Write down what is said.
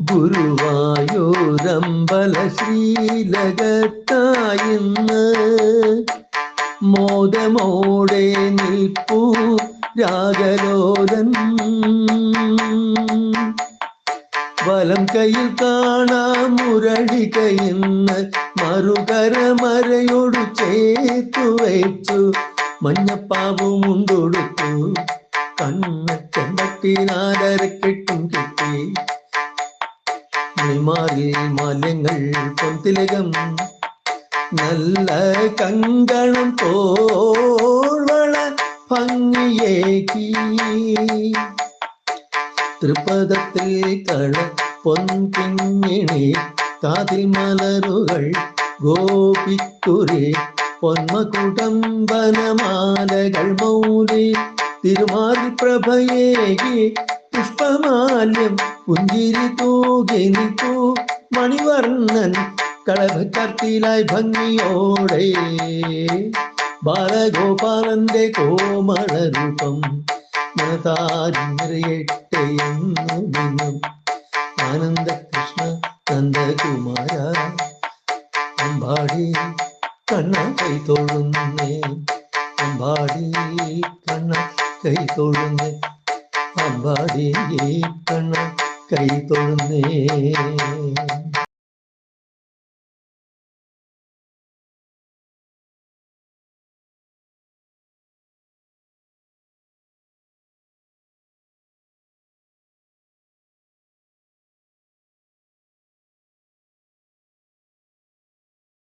ഗുരുവായൂരമ്പല ശ്രീലകത്തായിന്ന് മോദമോടെ നിൽപ്പൂ രാഗലോലൻ വലം കയ്യിൽ കാണാം മുരളികയിന്ന് മറുകര മരയോട് ചേത്തു വെച്ചു. മഞ്ഞപ്പാവും ഉണ്ടൊടുത്തു. കണ്ണ് ചെമ്പട്ടിനാലരക്കെട്ടും കിട്ടി. மாறில் மாலியங்கள் பொன்திலகம் நல்ல கங்கணம் தோழ்வள பங்கியேகி திருப்பதத்தில் கள பொன்கிங்கிணி காதில் மலருகள் கோபிக்குரே பொன்மகுடம் வனமாலகள் மௌலி திருமால் பிரபயேகி പുഷ്പമാല്യം പുഞ്ചിരി തൂകിനിക്കൂ മണിവർണൻ കളഭക്കർത്തിലായി ഭംഗിയോടെ. ബാലഗോപാലന്റെ കോമള രൂപം നിന്നും ആനന്ദ കൃഷ്ണ നന്ദകുമാര അമ്പാടി കണ്ണ കൈ തൊഴുന്നേ. അമ്പാടി കണ്ണ കൈ തൊഴുന്നേ. കണ്ണ കൈ തൊഴുന്നേ.